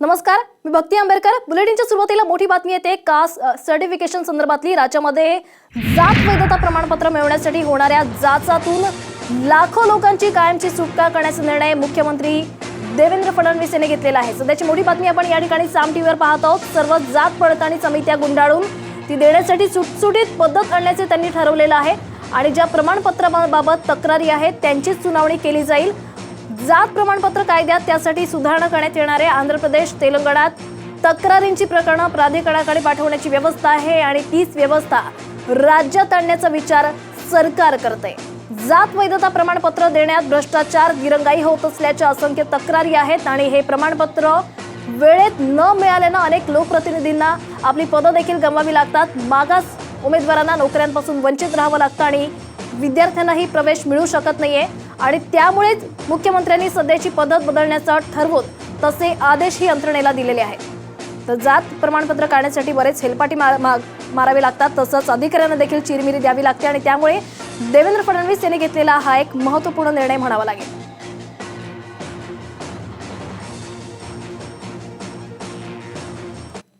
नमस्कार मी भक्ती आंबेडकर. बुलेटिनच्या सुरुवातीला मोठी बातमी येते. कास्ट सर्टिफिकेशन संदर्भातली राज्यामध्ये जात वैधता प्रमाणपत्र मिळवण्यासाठी होणाऱ्या जाचातून लाखो लोकांची कायमची सुटका करण्याचा निर्णय मुख्यमंत्री देवेंद्र फडणवीस यांनी घेतलेला आहे. सध्याची मोठी बातमी आपण या ठिकाणी साम टीव्हीवर पाहत आहोत. सर्व जात पडताळणी समित्या गुंडाळून ती देण्यासाठी सुटसुटीत पद्धत आणण्याचे त्यांनी ठरवलेलं आहे. आणि ज्या प्रमाणपत्राबाबत तक्रारी आहेत त्यांचीच सुनावणी केली जाईल. जात प्रमाणपत्र कायद्यात त्यासाठी सुधारणा करण्यात येणार आहे आंध्र प्रदेश तेलंगणात तक्रारींची प्रकरणं प्राधिकरणाकडे पाठवण्याची व्यवस्था आहे आणि तीच व्यवस्था राज्यात आणण्याचा विचार सरकार करते. जात वैधता प्रमाणपत्र देण्यात भ्रष्टाचार दिरंगाई होत असल्याच्या असंख्य तक्रारी आहेत आणि हे प्रमाणपत्र वेळेत न मिळाल्यानं अनेक लोकप्रतिनिधींना आपली पदं देखील गमवावी लागतात. मागास उमेदवारांना नोकऱ्यांपासून वंचित राहावं लागतं आणि विद्यार्थ्यांनाही प्रवेश मिळू शकत नाहीये. आणि त्यामुळेच मुख्यमंत्र्यांनी सध्याची पद्धत बदलण्याचं ठरवून तसे आदेशही यंत्रणेला दिलेले आहेत. तर जात प्रमाणपत्र काढण्यासाठी बरेच हेलपाटी मार मा- मारावे लागतात तसंच अधिकाऱ्यांना देखील चिरमिरी द्यावी लागते आणि त्यामुळे देवेंद्र फडणवीस यांनी घेतलेला हा एक महत्त्वपूर्ण निर्णय म्हणावा लागेल.